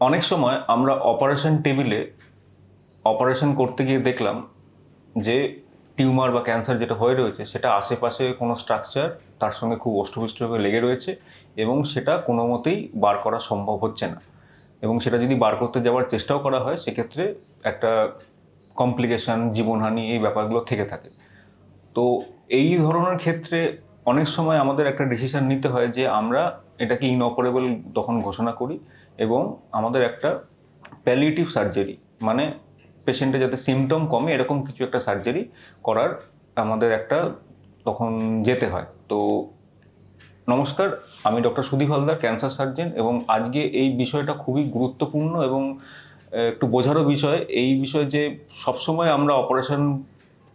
অনেক সময় আমরা অপারেশন টেবিলে অপারেশন করতে গিয়ে দেখলাম যে টিউমার বা ক্যান্সার যেটা হয়ে রয়েছে, সেটা আশেপাশে কোনো স্ট্রাকচার তার সঙ্গে খুব অষ্টপুষ্টভাবে লেগে রয়েছে এবং সেটা কোনো মতেই বার করা সম্ভব হচ্ছে না। এবং সেটা যদি বার করতে যাওয়ার চেষ্টাও করা হয়, সেক্ষেত্রে একটা কমপ্লিকেশন জীবনহানি এই ব্যাপারগুলো থেকে থাকে। তো এই ধরনের ক্ষেত্রে অনেক সময় আমাদের একটা ডিসিশন নিতে হয় যে আমরা এটাকে ইনঅপারেবল তখন ঘোষণা করি। এবং আমাদের একটা প্যালিয়েটিভ সার্জারি মানে পেশেন্টের যাতে সিমটম কমে, এরকম কিছু একটা সার্জারি করার আমাদের একটা তখন যেতে হয়। তো নমস্কার, আমি doctor Sudip Haldar cancer surgeon এবং আজকে এই বিষয়টা খুবই গুরুত্বপূর্ণ এবং একটু বোঝারও বিষয়। এই বিষয় যে সবসময় আমরা অপারেশন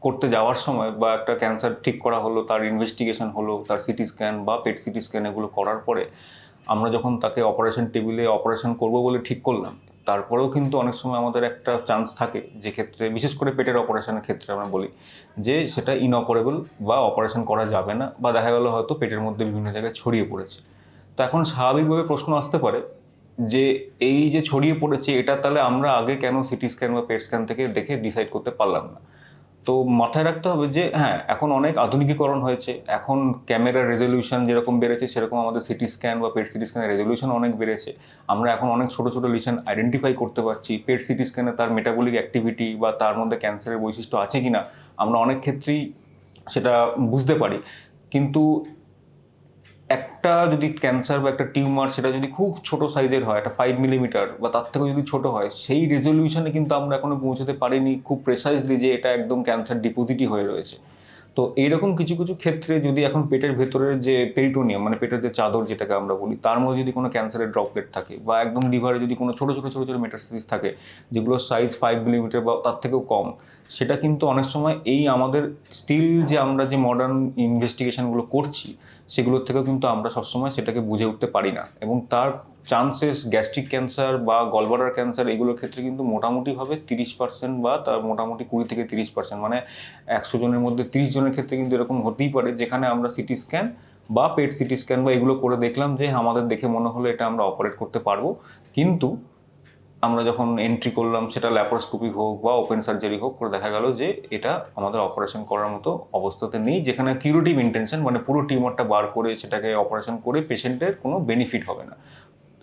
করতে যাওয়ার সময় বা একটা ক্যান্সার ঠিক করা হলো, তার ইনভেস্টিগেশন হলো, তার সিটি স্ক্যান বা পেট সিটি স্ক্যান এগুলো করার পরে আমরা যখন তাকে অপারেশন টেবিলে অপারেশন করব বলে ঠিক করলাম, তারপরেও কিন্তু অনেক সময় আমাদের একটা চান্স থাকে যে ক্ষেত্রে, বিশেষ করে পেটের অপারেশনের ক্ষেত্রে আমরা বলি, যে সেটা ইনঅপারেবল বা অপারেশন করা যাবে না বা দেখা গেল হয়তো পেটের মধ্যে বিভিন্ন জায়গায় ছড়িয়ে পড়েছে। তো এখন স্বাভাবিকভাবে প্রশ্ন আসতে পারে যে এই যে ছড়িয়ে পড়েছে, এটা তাহলে আমরা আগে কেন সিটি স্ক্যান বা পেট স্ক্যান থেকে দেখে ডিসাইড করতে পারলাম না। তো মাথায় রাখতে হবে যে হ্যাঁ এখন অনেক আধুনিকীকরণ হয়েছে। এখন ক্যামেরার রেজলিউশন যেরকম বেড়েছে, সেরকম আমাদের সিটি স্ক্যান বা পেট সিটি স্ক্যানের রেজলিউশন অনেক বেড়েছে। আমরা এখন অনেক ছোটো ছোটো লিশন আইডেন্টিফাই করতে পারছি। পেট সিটি স্ক্যানে তার মেটাবলিক অ্যাক্টিভিটি বা তার মধ্যে ক্যান্সারের বৈশিষ্ট্য আছে কি না আমরা অনেক ক্ষেত্রেই সেটা বুঝতে পারি। কিন্তু একটা যদি ক্যান্সার বা একটা টিউমার সেটা যদি খুব ছোট সাইজের হয়, একটা ফাইভ মিলিমিটার বা তার থেকেও যদি ছোট হয়, সেই রেজলিউশনে কিন্তু আমরা এখনও পৌঁছতে পারিনি খুব প্রেসাইজলি যে এটা একদম ক্যান্সার ডিপোজিটই হয়ে রয়েছে। তো এইরকম কিছু কিছু ক্ষেত্রে যদি এখন পেটের ভেতরের যে পেরিটোনিয়াম মানে পেটের যে চাদর যেটাকে আমরা বলি, তার মধ্যে যদি কোনো ক্যান্সারের ড্রপলেট থাকে বা একদম লিভারে যদি কোনো ছোটো ছোটো ছোটো ছোটো মেটাস্টাসিস থাকে, যেগুলো সাইজ ফাইভ মিলিমিটার বা তার থেকেও কম, সেটা কিন্তু অনেক সময় এই আমাদের স্টিল যে আমরা যে মডার্ন ইনভেস্টিগেশনগুলো করছি সেগুলোর থেকেও কিন্তু আমরা সবসময় সেটাকে বুঝে উঠতে পারি না। এবং তার চান্সেস গ্যাস্ট্রিক ক্যান্সার বা গলবাডার ক্যান্সার এগুলোর ক্ষেত্রে কিন্তু মোটামুটিভাবে তিরিশ পার্সেন্ট বা তার মোটামুটি কুড়ি থেকে তিরিশ পার্সেন্ট মানে একশো জনের মধ্যে তিরিশ জনের ক্ষেত্রে কিন্তু এরকম হতেই পারে, যেখানে আমরা সিটি স্ক্যান বা পেট সিটি স্ক্যান বা এগুলো করে দেখলাম যে আমাদের দেখে মনে হলো এটা আমরা অপারেট করতে পারব। কিন্তু আমরা যখন এন্ট্রি করলাম, সেটা ল্যাপারোস্কোপি হোক বা ওপেন সার্জারি হোক, করে দেখা গেল যে এটা আমাদের অপারেশন করার মতো অবস্থাতে নেই, যেখানে কিউরেটিভ ইন্টেনশন মানে পুরো টিউমারটা বার করে সেটাকে অপারেশন করে পেশেন্টের কোনো বেনিফিট হবে না।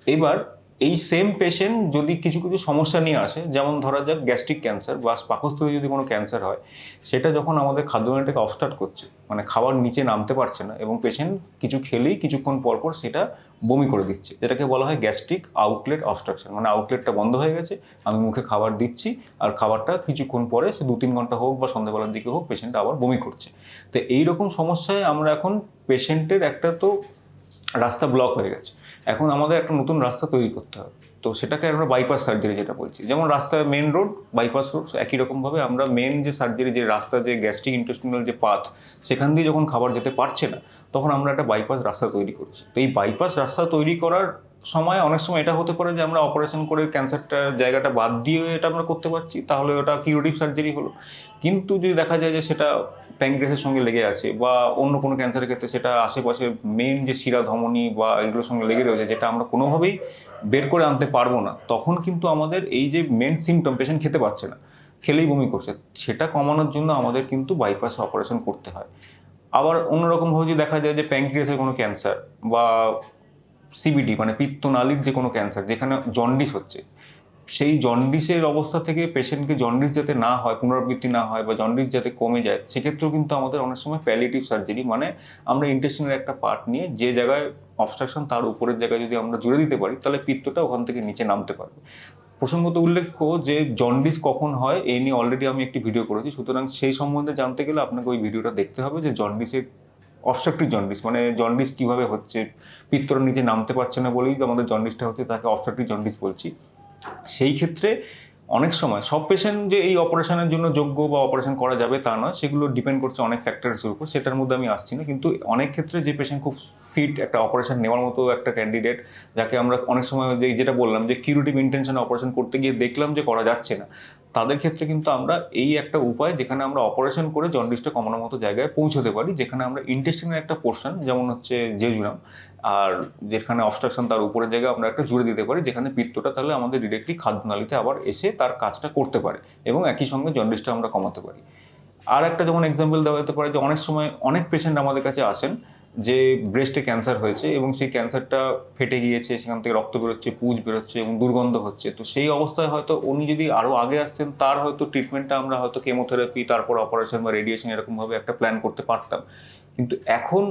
এবার এই সেম পেশেন্ট যদি কিছু কিছু সমস্যা নিয়ে আসে, যেমন ধরা যাক গ্যাস্ট্রিক ক্যান্সার বা পাকস্থলী যদি কোনো ক্যান্সার হয়, সেটা যখন আমাদের খাদ্য খাদ্যনালীটাকে অবস্টার্ট করছে মানে খাবার নিচে নামতে পারছে না এবং পেশেন্ট কিছু খেলেই কিছুক্ষণ পরপর সেটা বমি করে দিচ্ছে, যেটাকে বলা হয় গ্যাস্ট্রিক আউটলেট অবস্ট্রাকশন মানে আউটলেটটা বন্ধ হয়ে গেছে, আমি মুখে খাবার দিচ্ছি আর খাবারটা কিছুক্ষণ পরে সে দু তিন ঘণ্টা হোক বা সন্ধ্যাবেলার দিকে হোক পেশেন্ট আবার বমি করছে। তো এইরকম সমস্যায় আমরা এখন পেশেন্টের একটা তো রাস্তা ব্লক হয়ে গেছে। এখন আমাদের একটা নতুন রাস্তা তৈরি করতে হবে। তো সেটাকে আমরা বাইপাস সার্জারি যেটা বলছি। যেমন রাস্তায় মেন রোড বাইপাস রোড একই রকমভাবে আমরা মেন যে সার্জারি যে রাস্তা, যে গ্যাস্ট্রিক ইন্টেস্টিনাল যে পাথ সেখান দিয়ে যখন খাবার যেতে পারছে না, তখন আমরা একটা বাইপাস রাস্তা তৈরি করছি। তো এই বাইপাস রাস্তা তৈরি করার সময়, অনেক সময় এটা হতে পারে যে আমরা অপারেশন করে ক্যান্সারটা জায়গাটা বাদ দিয়ে এটা আমরা করতে পারছি, তাহলে ওটা কিউরেটিভ সার্জারি হলো। কিন্তু যদি দেখা যায় যে সেটা প্যাঙ্ক্রিয়াসের সঙ্গে লেগে আছে বা অন্য কোনো ক্যান্সারের ক্ষেত্রে সেটা আশেপাশে মেন যে শিরা, ধমনী বা এগুলোর সঙ্গে লেগে রয়েছে, যেটা আমরা কোনোভাবেই বের করে আনতে পারব না, তখন কিন্তু আমাদের এই যে মেন সিমটম পেশেন্ট খেতে পারছে না, খেলেই বমি করছে, সেটা কমানোর জন্য আমাদের কিন্তু বাইপাস অপারেশন করতে হয়। আবার অন্যরকমভাবে যদি দেখা যায় যে প্যাঙ্ক্রিয়াসের কোনো ক্যান্সার বা সিবিডি মানে পিত্তনালীর যে কোনো ক্যান্সার যেখানে জন্ডিস হচ্ছে, সেই জন্ডিসের অবস্থা থেকে পেশেন্টকে জন্ডিস যাতে না হয়, পুনরাবৃত্তি না হয় বা জন্ডিস যাতে কমে যায়, সেক্ষেত্রেও কিন্তু আমাদের অনেক সময় প্যালিয়েটিভ সার্জারি মানে আমরা ইন্টেস্টিনের একটা পার্ট নিয়ে যে জায়গায় অবস্ট্রাকশন তার উপরের জায়গায় যদি আমরা জুড়ে দিতে পারি, তাহলে পিত্তটা ওখান থেকে নিচে নামতে পারবে। প্রসঙ্গত উল্লেখ্য যে জন্ডিস কখন হয়, এই নিয়ে অলরেডি আমি একটি ভিডিও করেছি, সুতরাং সেই সম্বন্ধে জানতে গেলে আপনাকে ওই ভিডিওটা দেখতে হবে যে জন্ডিসের অবস্ট্রাকটিভ জন্ডিস মানে জন্ডিস কীভাবে হচ্ছে? পিত্তর নিচে নামতে পারছে না বলেই আমাদের জন্ডিসটা হচ্ছে তাকে অবস্ট্রাকটিভ জন্ডিস বলছি। সেই ক্ষেত্রে অনেক সময় সব পেশেন্ট যে এই অপারেশনের জন্য যোগ্য বা অপারেশন করা যাবে তা নয়, সেগুলো ডিপেন্ড করছে অনেক ফ্যাক্টরসের উপর, সেটার মধ্যে আমি আসছি না। কিন্তু অনেক ক্ষেত্রে যে পেশেন্ট খুব ফিট একটা অপারেশন নেওয়ার মতো একটা ক্যান্ডিডেট যাকে আমরা অনেক সময় যে যেটা বললাম যে কিউরিটিভ ইন্টেনশন অপারেশন করতে গিয়ে দেখলাম যে করা যাচ্ছে না তাদের ক্ষেত্রে কিন্তু আমরা এই একটা উপায় যেখানে আমরা অপারেশন করে জন্ডিসটা কমানোর মতো জায়গায় পৌঁছতে পারি, যেখানে আমরা ইন্টেস্টিনের একটা পোর্শন যেমন হচ্ছে জেজুরাম আর যেখানে অবস্ট্রাকশন তার উপরের জায়গায় আমরা একটা জুড়ে দিতে পারি, যেখানে পিত্তটা তাহলে আমাদের ডিরেক্টলি খাদ্যনালীতে আবার এসে তার কাজটা করতে পারে এবং একই সঙ্গে জন্ডিসটা আমরা কমাতে পারি। আর একটা যেমন এক্সাম্পল দেওয়া যেতে পারে যে অনেক সময় অনেক পেশেন্ট আমাদের কাছে আসেন যে ব্রেস্টে ক্যান্সার হয়েছে এবং সেই ক্যান্সারটা ফেটে গিয়েছে, সেখান থেকে রক্ত বেরোচ্ছে, পুজ বেরোচ্ছে এবং দুর্গন্ধ হচ্ছে। তো সেই অবস্থায় হয়তো উনি যদি আরও আগে আসতেন, তার হয়তো ট্রিটমেন্টটা আমরা হয়তো কেমোথেরাপি তারপর অপারেশন বা রেডিয়েশন এরকমভাবে একটা প্ল্যান করতে পারতাম। কিন্তু এখন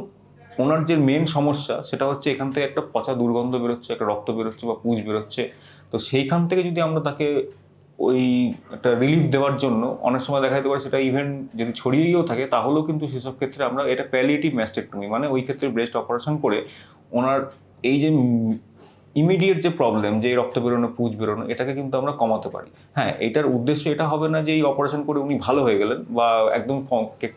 ওনার যে মেন সমস্যা, সেটা হচ্ছে এখান থেকে একটা পচা দুর্গন্ধ বেরোচ্ছে, একটা রক্ত বেরোচ্ছে বা পুজ বেরোচ্ছে। তো সেইখান থেকে যদি আমরা তাকে ওই একটা রিলিফ দেওয়ার জন্য অনেক সময় দেখা যেতে পারে সেটা ইভেন্ট যদি ছড়িয়েও থাকে, তাহলেও কিন্তু সেসব ক্ষেত্রে আমরা এটা প্যালিয়েটিভ ম্যাস্টেক্টমি মানে ওই ক্ষেত্রে ব্রেস্ট অপারেশন করে ওনার এই যে ইমিডিয়েট যে প্রবলেম যে রক্ত বেরোনো, পুজ বেরোনো, এটাকে কিন্তু আমরা কমাতে পারি। হ্যাঁ এটার উদ্দেশ্য এটা হবে না যে এই অপারেশন করে উনি ভালো হয়ে গেলেন বা একদম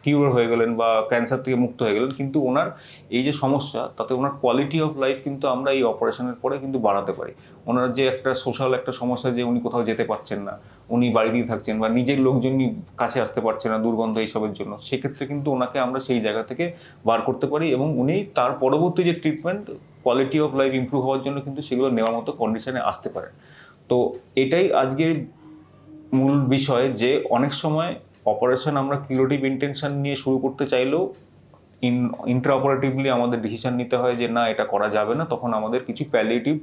কিউর হয়ে গেলেন বা ক্যান্সার থেকে মুক্ত হয়ে গেলেন, কিন্তু ওনার এই যে সমস্যা, তাতে ওনার কোয়ালিটি অফ লাইফ কিন্তু আমরা এই অপারেশনের পরে কিন্তু বাড়াতে পারি। ওনার যে একটা সোশ্যাল একটা সমস্যা যে উনি কোথাও যেতে পারছেন না উনি বাড়িতেই থাকছেন বা নিজের লোকজনই কাছে আসতে পারছে না দুর্গন্ধ এইসবের জন্য, সেক্ষেত্রে কিন্তু ওনাকে আমরা সেই জায়গা থেকে বার করতে পারি এবং উনি তার পরবর্তী যে treatment quality of life improve হওয়ার জন্য কিন্তু সেগুলো নেওয়ার মতো কন্ডিশনে আসতে পারে। তো এটাই আজকের মূল বিষয় যে অনেক সময় অপারেশন আমরা কিউরেটিভ ইন্টেনশন নিয়ে শুরু করতে চাইলেও ইন ইন্ট্রা অপারেটিভলি আমাদের ডিসিশন নিতে হয় যে না, এটা করা যাবে না, তখন আমাদের কিছু প্যালিয়েটিভ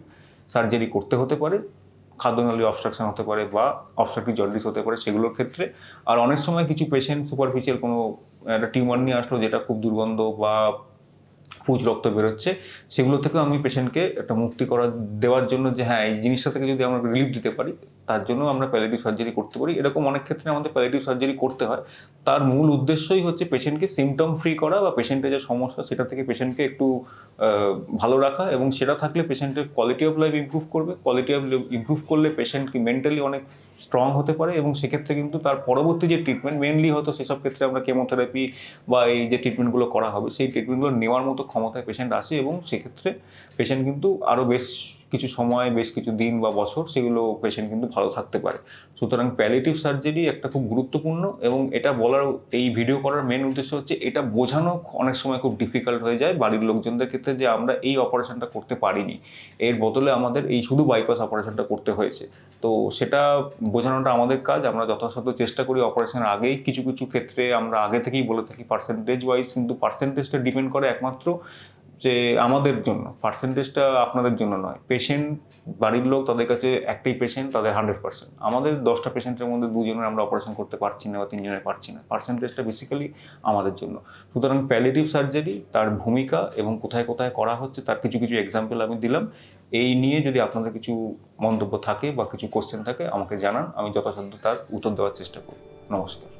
সার্জারি করতে হতে পারে। খাদ্যনালী অবস্ট্রাকশন হতে পারে বা অবস্ট্রাকটিভ জন্ডিস হতে পারে, সেগুলোর ক্ষেত্রে। আর অনেক সময় কিছু পেশেন্ট সুপারফিশিয়াল কোনো একটা টিউমার নিয়ে আসলো যেটা খুব দুর্গন্ধ বা পুজ রক্ত বেরোচ্ছে, সেগুলো থেকেও আমি পেশেন্টকে একটা মুক্তি করা, দেওয়ার জন্য যে হ্যাঁ এই জিনিসটা থেকে যদি আমরা রিলিফ দিতে পারি তার জন্য আমরা প্যালেটিভ সার্জারি করতে পারি। এরকম অনেক ক্ষেত্রে আমাদের প্যালেটিভ সার্জারি করতে হয়। তার মূল উদ্দেশ্যই হচ্ছে পেশেন্টকে সিমটম ফ্রি করা বা পেশেন্টের যে সমস্যা, সেটা থেকে পেশেন্টকে একটু ভালো রাখা এবং সেটা থাকলে পেশেন্টের কোয়ালিটি অফ লাইফ ইম্প্রুভ করবে। কোয়ালিটি অফ ইমপ্রুভ করলে পেশেন্ট কি মেন্টালি অনেক স্ট্রং হতে পারে এবং সেক্ষেত্রে কিন্তু তার পরবর্তী যে ট্রিটমেন্ট মেনলি হয়তো সেসব ক্ষেত্রে আমরা কেমোথেরাপি বা এই যে ট্রিটমেন্টগুলো করা হবে, সেই ট্রিটমেন্টগুলো নেওয়ার মতো ক্ষমতায় পেশেন্ট আসে এবং সেক্ষেত্রে পেশেন্ট কিন্তু আরও বেশ কিছু সময়, বেশ কিছু দিন বা বছর সেগুলো পেশেন্ট কিন্তু ভালো থাকতে পারে। সুতরাং প্যালিটিভ সার্জারি একটা খুব গুরুত্বপূর্ণ এবং এটা বলার, এই ভিডিও করার মেন উদ্দেশ্য হচ্ছে এটা বোঝানো অনেক সময় খুব ডিফিকাল্ট হয়ে যায় বাড়ির লোকজনদের ক্ষেত্রে যে আমরা এই অপারেশনটা করতে পারিনি। এর বদলে আমাদের এই শুধু বাইপাস অপারেশনটা করতে হয়েছে। তো সেটা বোঝানোটা আমাদের কাজ। আমরা যথাসাধ্য চেষ্টা করি অপারেশনের আগেই কিছু কিছু ক্ষেত্রে আমরা আগে থেকেই বলে থাকি পার্সেন্টেজ ওয়াইজ কিন্তু পার্সেন্টেজটা ডিপেন্ড করে একমাত্র যে আমাদের জন্য পার্সেন্টেজটা আপনাদের জন্য নয়। পেশেন্ট বাড়ির লোক তাদের কাছে একটাই পেশেন্ট তাদের হান্ড্রেড পার্সেন্ট আমাদের দশটা পেশেন্টের মধ্যে দুজনের আমরা অপারেশন করতে পারছি না বা তিনজনের পারছি না। পার্সেন্টেজটা বেসিক্যালি আমাদের জন্য। সুতরাং প্যালিটিভ সার্জারি তার ভূমিকা এবং কোথায় কোথায় করা হচ্ছে, তার কিছু কিছু এক্সাম্পল আমি দিলাম। এই নিয়ে যদি আপনাদের কিছু মন্তব্য থাকে বা কিছু কোশ্চেন থাকে, আমাকে জানান, আমি যথাসাধ্য তার উত্তর দেওয়ার চেষ্টা করব। নমস্কার।